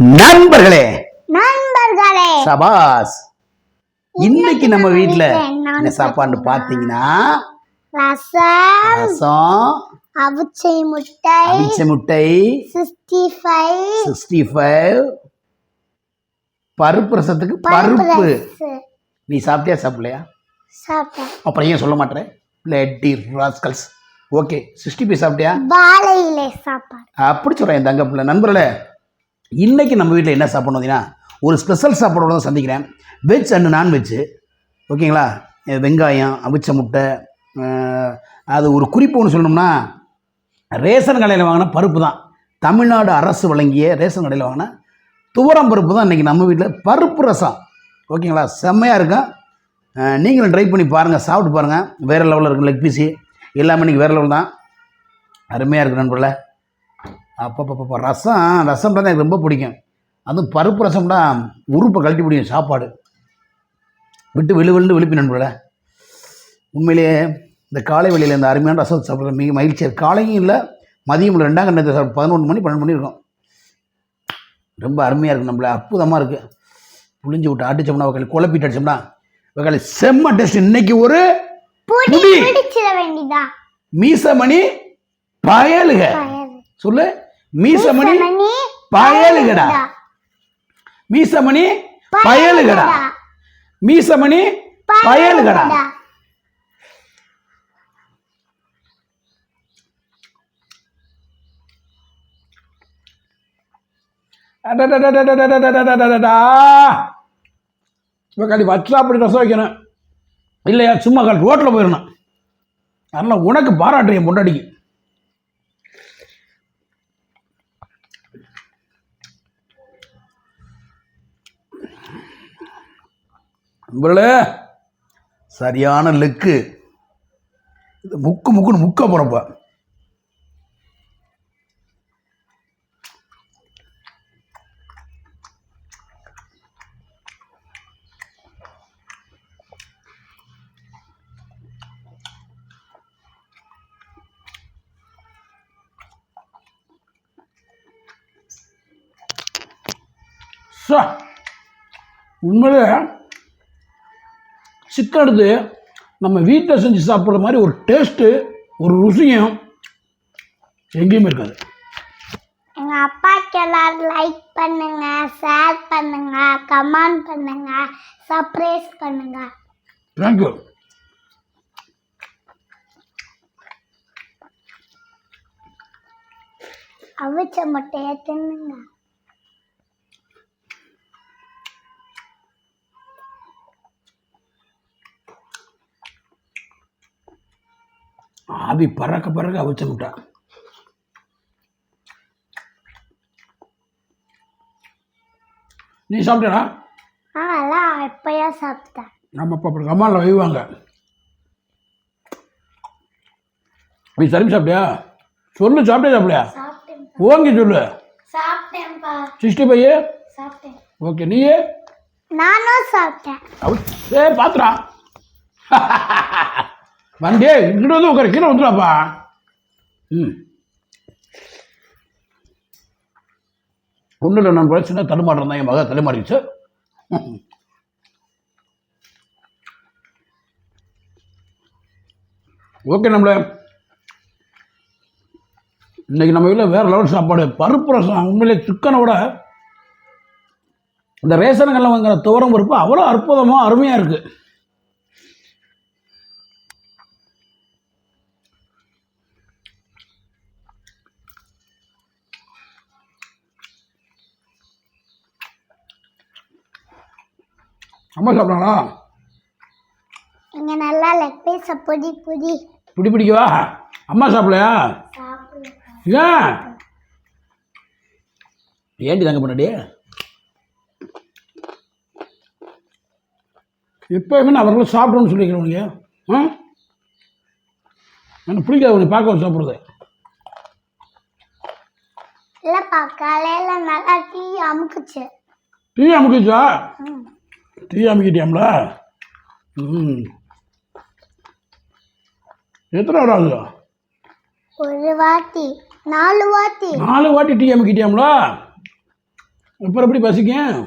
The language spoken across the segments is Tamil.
நண்பர்களே. நண்பர்களே. சபாஸ் இன்னைக்கு நம்ம வீட்ல என்ன சாப்பாடு பார்த்தீங்கன்னா ரசம் ரசம் அவிச்சை முட்டை அவிச்ச முட்டை சிக்ஸ்டி ஃபைவ் சிக்ஸ்டி ஃபைவ் பருப்பு ரசத்துக்கு பருப்பு நீ சாப்பிட்டியா சாப்பிடலையா? சாப்பிட்டேன். அப்புறம் ஏன் சொல்ல மாட்டேன் லெட்டி ராஸ்கல்ஸ் ஓகே சிக்ஸ்டி ஃபைவ் சாப்பிட்டியா? வாழை இலை சாப்பாடு. அப்படி சொல்கிறேன் என் தங்க பிள்ளை நண்பர்களே இன்னைக்கு நம்ம வீட்டில் என்ன சாப்பிடணும் பார்த்தீங்கன்னா ஒரு ஸ்பெஷல் சாப்பாடோட தான் சந்திக்கிறேன். வெஜ் அண்ட் நான்வெஜ்ஜு ஓகேங்களா? வெங்காயம் அவிச்ச முட்டை அது ஒரு குறிப்பு ஒன்று சொல்லணும்னா ரேஷன் கடையில் வாங்கின பருப்பு தான். தமிழ்நாடு அரசு வழங்கிய ரேஷன் கடையில் வாங்கின துவரம் பருப்பு தான் இன்றைக்கி நம்ம வீட்டில் பருப்பு ரசம். ஓகேங்களா? செம்மையாக இருக்கும். நீங்களும் ட்ரை பண்ணி பாருங்கள் சாப்பிட்டு பாருங்கள் வேறு லெவலில் இருக்கும் லெக் பீஸி எல்லாமே இன்றைக்கி வேறு லெவல் தான். அருமையாக இருக்குது நண்பர்களே. அப்பப்பப்போ ரசம் ரசம் தான் எனக்கு ரொம்ப பிடிக்கும். அதுவும் பருப்பு ரசம்னா உறுப்பை கழட்டி பிடிக்கும் சாப்பாடு. விட்டு விழு விழுந்து விழுப்பி நண்பர்களே. உண்மையிலேயே இந்த காலை வெளியில் இந்த அருமையான ரசம் சாப்பிட்ற மிக மகிழ்ச்சியாக. காலையும் இல்லை மதியம் ரெண்டாம் கண்டத்தை சாப்பிட்டு பதினொன்று மணி பன்னெண்டு மணி இருக்கும். ரொம்ப அருமையாக இருக்குது நம்மள அற்புதமாக இருக்குது புளிஞ்சு விட்டு அடிச்சோம்னா வக்காளி குழப்பிட்டு அடிச்சோம்னா வக்காளி செம்ம டேஸ்ட். இன்னைக்கு ஒரு மீசமணி பயலுக. சொல்லு. மீசமணி பயலுகடா மீசமணி பயலுகடா. மீசமணி பயலுகடா. இப்போ கண்டி வச்சா அப்படி ரசம் வைக்கணும் இல்லையா சும்மா ரோட்டில் போயிடணும் அதனால் உனக்கு பாராட்டு என் நண்பர்களே சரியான லெக்கு. இது முக்கு முக்குன்னு முக்க போகிறப்ப உண்மையிலே சிக்கன் எடுத்து நம்ம வீட்டில் செஞ்சு சாப்பிட்ற மாதிரி ஒரு டேஸ்ட்டு ஒரு ருசியும் எங்கேயுமே இருக்காது. எங்க அப்பாக்கு எல்லாரும் லைக் பண்ணுங்க ஷேர் பண்ணுங்க கமெண்ட் பண்ணுங்க சர்ப்ரைஸ் பண்ணுங்க. தேங்க்யூ அவிச்ச முட்டையை தின்னுங்க. ஆவி பறக்க பறக்க அவிச்ச முட்டை. நீ சாப்பிட்டா அதெல்லாம் எப்பயோ சாப்பிட்டேன். நம்ம இப்போ அப்படி கம்மாவில் வைவாங்க. நீ சரி சாப்பிட்டியா? சொல்லு சாப்பிட்டியா சாப்பிட்டேன் ஓங்கி சொல்லு. சிக்ஸ்டி ஃபைவ் ஓகே நீயே? நானும் சாப்பிட்டேன். சரி பாத்துடா. வந்தே இங்கிட்ட வந்து உட்கார கீழே வந்துடாப்பா ம். ஒன்றும் இல்லை நான் சின்ன தடுமாட்டம் தான் என் மக தடுமாறிச்சு ஓகே நம்மள. இன்னைக்கு நம்ம வீட்டில் வேறு லெவல் சாப்பாடு பருப்பு ரசம் உண்மையிலே சிக்கனை விட இந்த ரேஷனுங்களில் வாங்குற துவரம் பருப்பு அவ்வளோ அற்புதமாக அருமையாக இருக்குது அம்மா சாப்பிட்றாங்களா? இங்க நல்லா லெக் பீஸ புடி புடி. பிடி பிடிக்கவா? அம்மா சாப்பிடலையா? சாப்பிடு ஏன்? ஏண்டி தங்க பண்ணடி எப்போயுமே நான் அவர்களும் சாப்பிடணும்னு சொல்லிக்கிறேன் உனக்கு. ஆ? எனக்கு பிடிக்காது உனக்கு பார்க்க சாப்பிட்றது. இல்லப்பா காலையில நல்லா டீ அமுக்குச்சு. டீ அமுக்கிச்சா. டீ அமுக்கிட்டியாம்ல ம். எத்தனை வர ஆகுது ஒரு வாட்டி நாலு வாட்டி. நாலு வாட்டி டீ அமுக்கிட்டியாம்ல அப்புறம் எப்படி பசிக்கும்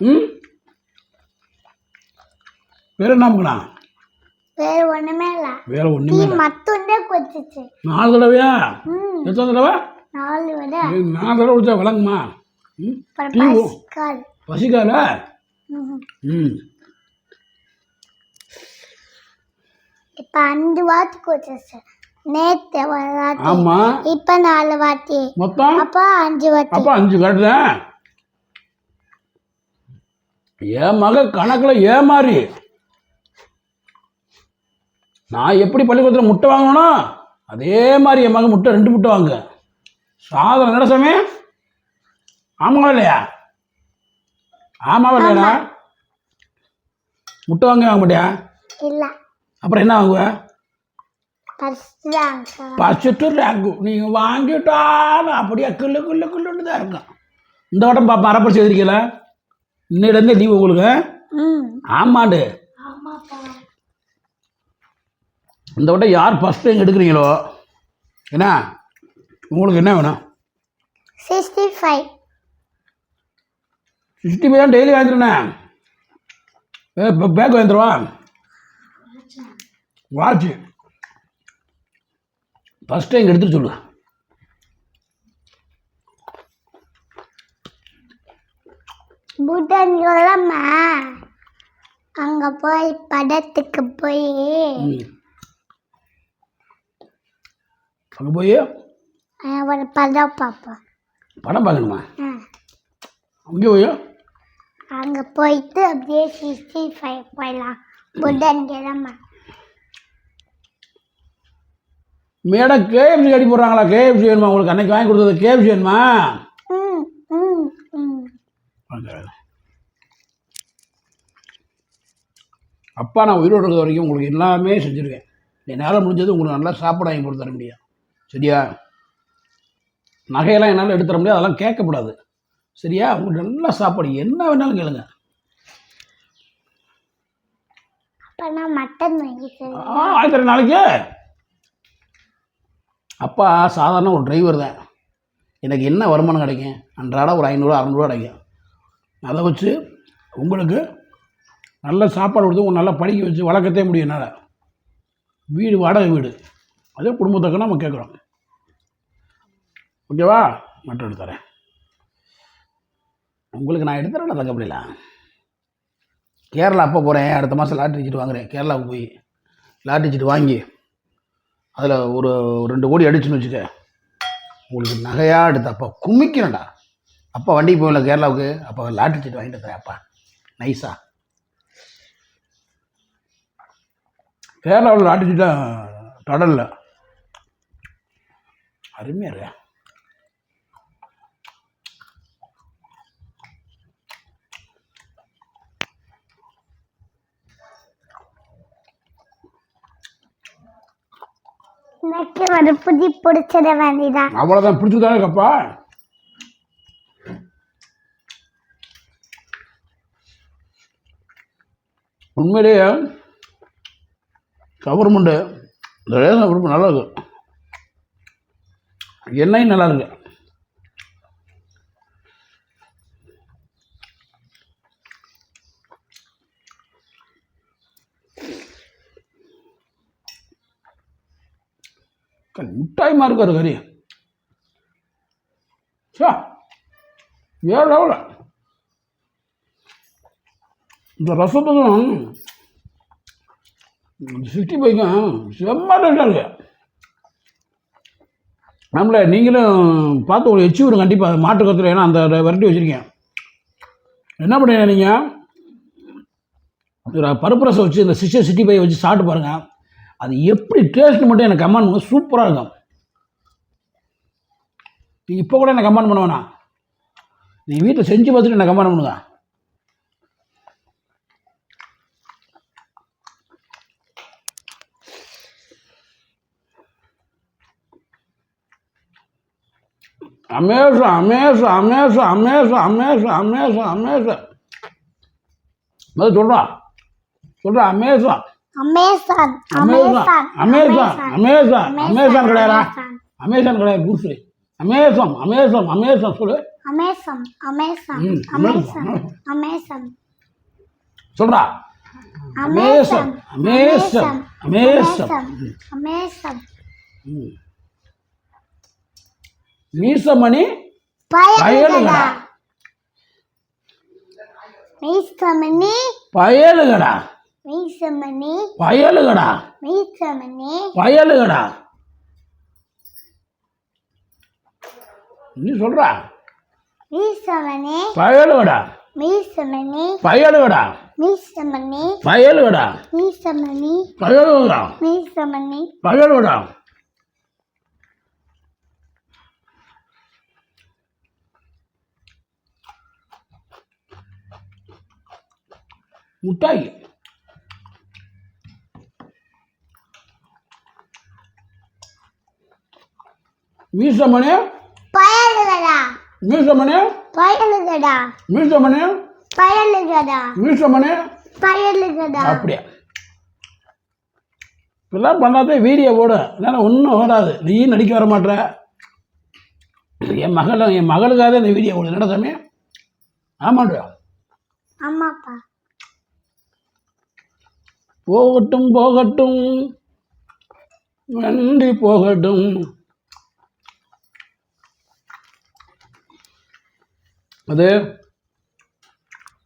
ம்? வேற என்ன பண்ணுக்கலாம் வேற ஒண்ணுமே இல்ல. வேற ஒன்றுமே இல்லை. மட்டும்தான் கொச்சிச்சு நாலு தடவையா? ம். எத்தனை தடவை? நாலு ஏய், நாலு தடவை குடிச்சா விளங்குமா? பசிக்காது. ம் இப்ப அஞ்சு வாட்டி கொச்சிச்சு நேத்து ஒரு வாட்டி. ஆமாம் இப்ப நாலு வாட்டி. மொத்தம்? அப்ப அஞ்சு வாட்டி. அப்போ அஞ்சு கட்டுல என் மக கணக்கில் ஏமாறி. நான் எப்படி பள்ளிக்கூடத்தில் முட்டை வாங்கணும் அதே மாதிரி என் மகன் முட்டை ரெண்டு முட்டை வாங்க சாதனை என்ன சாமி? ஆமாவா இல்லையா? ஆமாவா இல்லையா முட்டை வாங்க வாங்க மாட்டியா? இல்ல. அப்புறம் என்ன வாங்குவ? பசிட்டு ரேங்கு. நீங்கள் வாங்கிட்டாலும் அப்படியே கிள்ளு கிள்ளு கிள்ளுன்னு தான் இருக்கும் இந்த வட்டம் பா மரப்படிச்சு எழுதிருக்கல இன்னிலேருந்து லீவு உங்களுக்கு. ஆமாண்டு. இந்த வட்டம் யார் ஃபஸ்ட் டைம் எடுக்கிறீங்களோ? என்ன? உங்களுக்கு என்ன வேணும்? சிக்ஸ்டி ஃபைவ் சிக்ஸ்டி ஃபைவ் தான் டெய்லி வாங்கிட்டுருண்ணேன் ஏ பேக் வாங்கிடுவா வாட்ச். ஃபஸ்ட் டைம் எடுத்துட்டு சொல்லு. புதன்கிழமை அங்க போய் படத்துக்கு போய் அங்கே போய்? ஒரு படம் பார்ப்போம். படம் பார்க்கணுமா. அங்கே போய்? அங்க போயிட்டு அப்படியே சிக்ஸ்டி ஃபைவ் போயிடலாம். புதன்கிழமை. மேடம் கேஎஃப்சி அடி போடுறாங்களா? கேஎஃப்சி வேணுமா? உங்களுக்கு அன்னைக்கு வாங்கி கொடுத்தது கேஎஃப்சி வேணுமா? அப்பா நான் உயிரோடு இருக்கிற வரைக்கும் உங்களுக்கு எல்லாமே செஞ்சுருக்கேன். என்னால் முடிஞ்சது உங்களுக்கு நல்லா சாப்பாடு வாங்கி கொடுத்து தர முடியும். சரியா? நகையெல்லாம் என்னால் எடுத்து தர முடியாது. அதெல்லாம் கேட்கக்கூடாது. சரியா? உங்களுக்கு நல்லா சாப்பாடு. என்ன வேணாலும் கேளுங்க. ஆயிரத்தி நாளைக்கு. அப்பா சாதாரண ஒரு டிரைவர் தான். எனக்கு என்ன வருமானம் கிடைக்கும்? அன்றாட ஒரு ஐநூறு அறநூறுவா கிடைக்கும். அதை வச்சு உங்களுக்கு நல்ல சாப்பாடு கொடுத்து உங்களை நல்லா படிக்க வச்சு வளர்க்கத்தே முடியும் என்னால். வீடு வாடகை வீடு. அதே குடும்பத்துக்கு நம்ம கேட்குறோம். ஓகேவா? மட்டும் எடுத்து தரேன். உங்களுக்கு நான் எடுத்துறேன் தங்க கேரளா அப்போ போகிறேன் அடுத்த மாதம் லாட்ரி சீட்டு வாங்குறேன். கேரளாவுக்கு போய் லாட்ரி சீட்டு வாங்கி அதில் ஒரு ரெண்டு கோடி அடிச்சுன்னு வச்சுக்க உங்களுக்கு நகையாக எடுத்து அப்போ குமிக்கணும்டா. அப்பா வண்டிக்கு போகல கேரளாவுக்கு அப்போ லாட்ரி சீட்டு வாங்கிட்டு தரேன் அப்பா. நைஸா கேரளாவில் லாட்ரி சீட்டாக தொடரல அருமையாக இருக்கா. எனக்கு ஒரு புதி பிடிச்சத வேண்டிதான் அவ்வளோதான் பிடிச்சிருக்காங்க இருக்கப்பா உண்மையிலேயே கவர்மெண்ட்டு இந்த ரேஷன் குரூப் நல்லா இருக்கு எண்ணெயும் நல்லா இருக்கு. க- மிட்டாய் மாதிரி இருக்காரு கறி. சா வேறு லெவலில் இந்த ரசத்துக்கும் சிக்ஸ்டி ஃபைவ்க்கும் செம்ம டேஸ்டாக இருக்கு. நம்மள நீங்களும் பார்த்து ஒரு எச்சி விடும் கண்டிப்பாக மாட்டு கத்தில் ஏன்னா அந்த வெரைட்டி வச்சுருக்கேன் என்ன பண்ணுறீங்க நீங்கள் பருப்பு ரசம் வச்சு இந்த சிக்ஸ்டி சிக்ஸ்டி ஃபைவ் வச்சு சாப்பிட்டு பாருங்கள் அது எப்படி டேஸ்ட் மட்டும் எனக்கு கமெண்ட் பண்ணுங்க சூப்பராக இருக்கும். நீ இப்போ கூட எனக்கு கமெண்ட் பண்ண வேணாம் நீ வீட்டில் செஞ்சு பார்த்துட்டு எனக்கு கமெண்ட் பண்ணுங்க அமேசம் அமேசம் அமேசம் அமேசம் அமேசம் அமேசம் அமேசம் முதல்ல சொல்கிறா சொல்கிறா Amazon Amazon Amazon Amazon Amazon Amazon கிடையாதா அமேசான். கிடையாது குருசு அமேசம் அமேசம் அமேசம் சொல்லு அமேசம் அமேசம் அமேசம் அமேசம். சொல்றா அமேசம் அமேசம் அமேசம் அமேசம் ம். மீசமணி பயலுகடா மீசமணி பயலுகடா மீசமணி பயலுகடா மீசமணி பயலுகடா நீ சொல்றா. பயலுகடா மீசமணி பயலுகடா மீசமணி பயலுகடா முட்டாய். மீசமணி பயலுகடா. மீசமணி பயலுகடா. மீசமணி பயலுகடா. மீசமணி பயலுகடா. அப்படியா? இப்பெல்லாம் பண்ணாதே வீடியோ போடு. இல்லைன்னா ஒன்றும் வராது நீ நடிக்க வர மாட்ற என் மகள் என் மகளுக்காக இந்த வீடியோ போடு. என்னடா சாமி? ஆமாண்டா. ஆமாப்பா. போகட்டும் போகட்டும். நன்றி போகட்டும். அது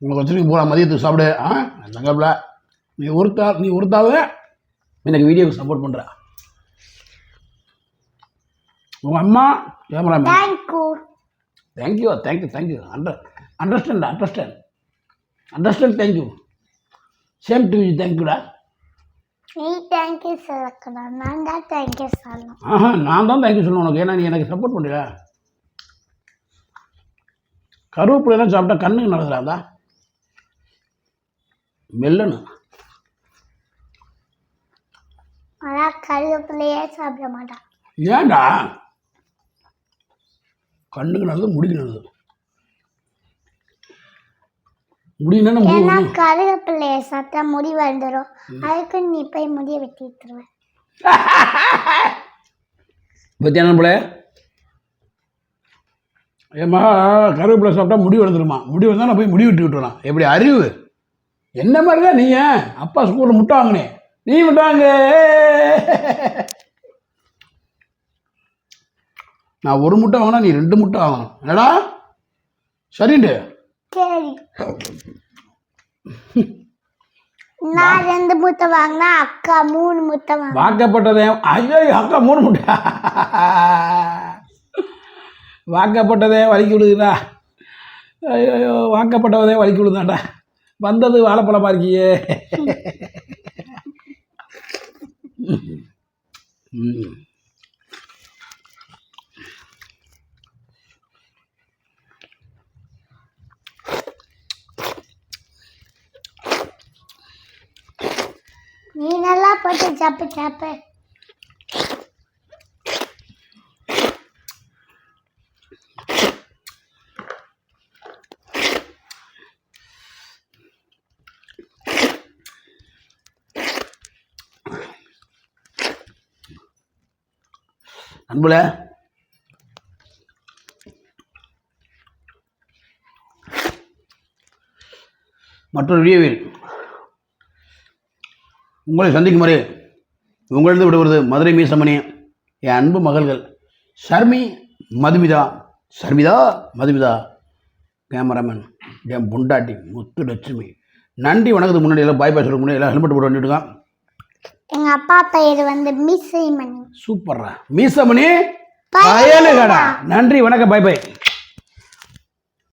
உங்களுக்கு வச்சுருக்கு போகலாம் மதியத்துக்கு சாப்பிடு. ஆ? தங்கப்பில நீ ஒருத்தா நீ ஒருத்தாவே எனக்கு வீடியோக்கு சப்போர்ட் பண்ணுற உங்கள் அம்மா cameraman thank you thank you thank you thank you under understand understand understand thank you same to you தேங்க்யூடா நீ தேங்க்யூ சொல்லக்கூடாது நான் தான் தேங்க்யூ சொல்லணும். ஆஹா நான் தான் தேங்க்யூ சொல்லணும் உனக்கு. ஏன்னா நீ எனக்கு சப்போர்ட் பண்ணுறியா கருவேப்பிலாம் சாப்பிட்டா கண்ணுக்கு நடக்குறாதா மெல்லணும் ஆனால் கருவேப்பிலையே சாப்பிட மாட்டான். ஏன்டா? கண்ணுக்கு நல்லது முடிக்கு நல்லது ஏன்னா கருவேப்பிலையை சாப்பிட்டா முடி வந்துடும் அதுக்கு நீ போய் முடிய வெட்டி விட்டுருவேன் பத்தியான பிள்ளை? மகா கருவேப்பிலை சாப்பிட்டா முடி வளர்ந்துருமா? முடி வந்தால் நான் போய் முடி விட்டு விட்டுறலாம். எப்படி அறிவு? என்ன மாதிரி தான் நீங்கள் அப்பா ஸ்கூலில் முட்டை வாங்கினே. நீ முட்டை வாங்க. நான் ஒரு முட்டை வாங்கினா நீ ரெண்டு முட்டை வாங்கணும். என்னடா? சரிண்டு. சரி. நான் ரெண்டு முட்டை வாங்கினா அக்கா மூணு முட்டை வாக்கப்பட்டதே. ஐயோ அக்கா மூணு முட்டை. வாக்கப்பட்டதே வலிக்கி விடுதுடா ஐயோ வாக்கப்பட்டவதே வலிக்கி விடுதாண்டா வந்தது வாழைப்பழமா இருக்கியே. நீ நல்லா போட்டு சாப்பிட்டு சாப்பிட்டு அன்புல. மற்றொரு வீடியோவில் உங்களை சந்திக்கும் வரை உங்களிருந்து விடுவது மதுரை மீசமணி என் அன்பு மகள்கள் ஷர்மி மதுமிதா ஷர்மிதா மதுமிதா கேமராமேன் என் பொண்டாட்டி முத்து லட்சுமி நன்றி வணக்கத்துக்கு முன்னாடி எல்லாம் பாய் பாய் சொல்ல முன்னாடி எல்லாம் ஹெல்மெட் போட்டு வந்துட்டுருக்கான் எங்க அப்பா பெயர் வந்து மிஸ் மணி சூப்பர்ரா. மீசமணி பயலுகடா. நன்றி வணக்கம் பாய் பாய்